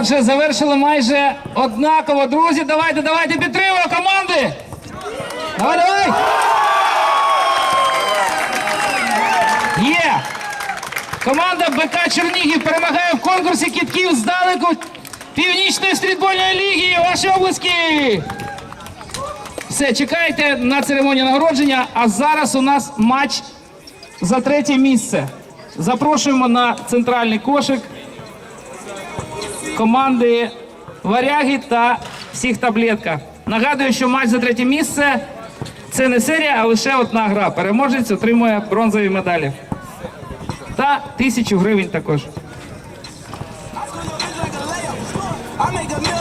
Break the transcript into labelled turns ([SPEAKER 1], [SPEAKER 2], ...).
[SPEAKER 1] Отже, завершили майже однаково. Друзі, давайте, давайте підтримуємо команди. Давай, давай. Є. Команда БК Чернігів перемагає в конкурсі кітків здалеку Північної стрітбольної ліги. Ваші обласки. Все, чекайте на церемонію нагородження. А зараз у нас матч за третє місце. Запрошуємо на центральний кошик команди Варяги та всіх таблетка. Нагадую, що матч за третє місце це не серія, а лише одна гра. Переможець отримує бронзові медалі. Та тисячу гривень також.
[SPEAKER 2] I make a meal